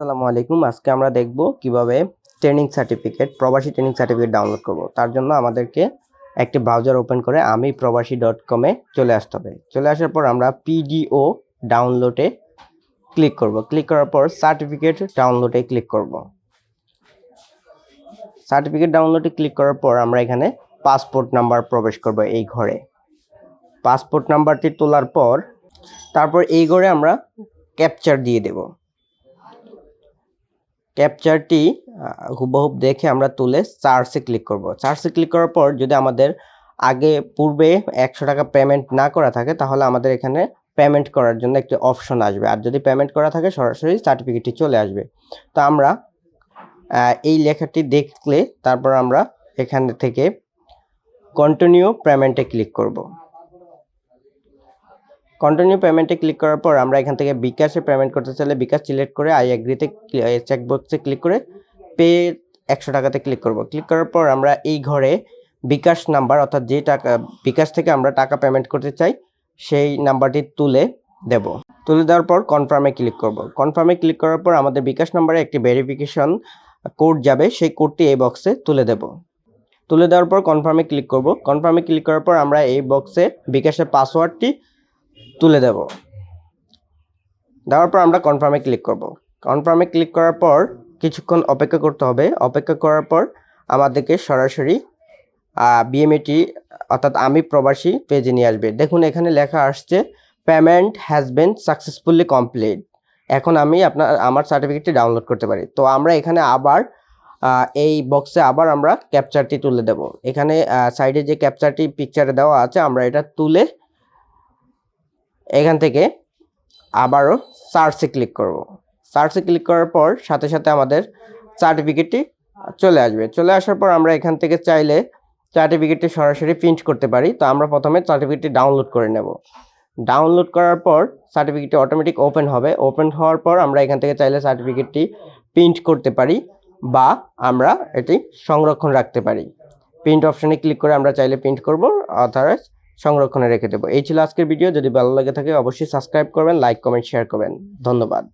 আসসালামু আলাইকুম। আজকে আমরা দেখব কীভাবে ট্রেনিং সার্টিফিকেট, প্রবাসী ট্রেনিং সার্টিফিকেট ডাউনলোড করব। তার জন্য আমাদেরকে একটি ব্রাউজার ওপেন করে আমি প্রবাসী ডট কমে চলে আসতে হবে। চলে আসার পর আমরা পিডিও ডাউনলোডে ক্লিক করব। ক্লিক করার পর সার্টিফিকেট ডাউনলোডে ক্লিক করব। সার্টিফিকেট ডাউনলোডে ক্লিক করার পর আমরা এখানে পাসপোর্ট নাম্বার প্রবেশ করব এই ঘরে। পাসপোর্ট নাম্বারটি তোলার পর, তারপর এই ঘরে আমরা ক্যাপচার দিয়ে দেব। ক্যাপচারটি হুবহুব দেখে আমরা তুলে চার্জে ক্লিক করব। চার্জে ক্লিক করার পর যদি আমাদের আগে, পূর্বে একশো টাকা পেমেন্ট না করা থাকে, তাহলে আমাদের এখানে পেমেন্ট করার জন্য একটি অপশন আসবে। আর যদি পেমেন্ট করা থাকে, সরাসরি সার্টিফিকেটটি চলে আসবে। তো আমরা এই লেখাটি দেখলে তারপর আমরা এখান থেকে কন্টিনিউ পেমেন্টে ক্লিক করব। কন্টিনিউ পেমেন্টে ক্লিক করার পর আমরা এখান থেকে বিকাশে পেমেন্ট করতে চাইলে বিকাশ সিলেক্ট করে আই এগ্রিতে চেকবক্সে ক্লিক করে পে একশো টাকাতে ক্লিক করব। ক্লিক করার পর আমরা এই ঘরে বিকাশ নাম্বার অর্থাৎ যে টাকা, বিকাশ থেকে আমরা টাকা পেমেন্ট করতে চাই, সেই নাম্বারটি তুলে দেব। তুলে দেওয়ার পর কনফার্মে ক্লিক করব। কনফার্মে ক্লিক করার পর আমাদের বিকাশ নাম্বারে একটি ভেরিফিকেশন কোড যাবে, সেই কোডটি এই বক্সে তুলে দেব। তুলে দেওয়ার পর কনফার্মে ক্লিক করব। কনফার্মে ক্লিক করার পর আমরা এই বক্সে বিকাশের পাসওয়ার্ডটি তুলে দেব। দেওয়ার পর আমরা কনফার্মে ক্লিক করব। কনফার্মে ক্লিক করার পর কিছুক্ষণ অপেক্ষা করতে হবে। অপেক্ষা করার পর আমাদেরকে সরাসরি বিএমএটি অর্থাৎ আমি প্রবাসী পেজে নিয়ে আসবে। দেখুন, এখানে লেখা আসছে payment has been successfully complete এখন আমি আপনার, আমার সার্টিফিকেটটি ডাউনলোড করতে পারি। তো আমরা এখানে আবার এই বক্সে আবার আমরা ক্যাপচারটি তুলে দেব। এখানে সাইডে যে ক্যাপচারটি পিকচারে দেওয়া আছে, আমরা এটা তুলে এখান থেকে আবারও সার্চে ক্লিক করব। সার্চে ক্লিক করার পর সাথে সাথে আমাদের সার্টিফিকেটটি চলে আসবে। চলে আসার পর আমরা এখান থেকে চাইলে সার্টিফিকেটটি সরাসরি প্রিন্ট করতে পারি। তো আমরা প্রথমে সার্টিফিকেটটি ডাউনলোড করে নেব। ডাউনলোড করার পর সার্টিফিকেটটি অটোমেটিক ওপেন হবে। ওপেন হওয়ার পর আমরা এখান থেকে চাইলে সার্টিফিকেটটি প্রিন্ট করতে পারি বা আমরা এটি সংরক্ষণ রাখতে পারি। প্রিন্ট অপশানে ক্লিক করে আমরা চাইলে প্রিন্ট করব। অথারাইজ সংরক্ষণে রেখে দেবো। এই ছিল আজকের ভিডিও। যদি ভালো লাগে থাকে অবশ্যই সাবস্ক্রাইব করবেন লাইক কমেন্ট শেয়ার করবেন। ধন্যবাদ।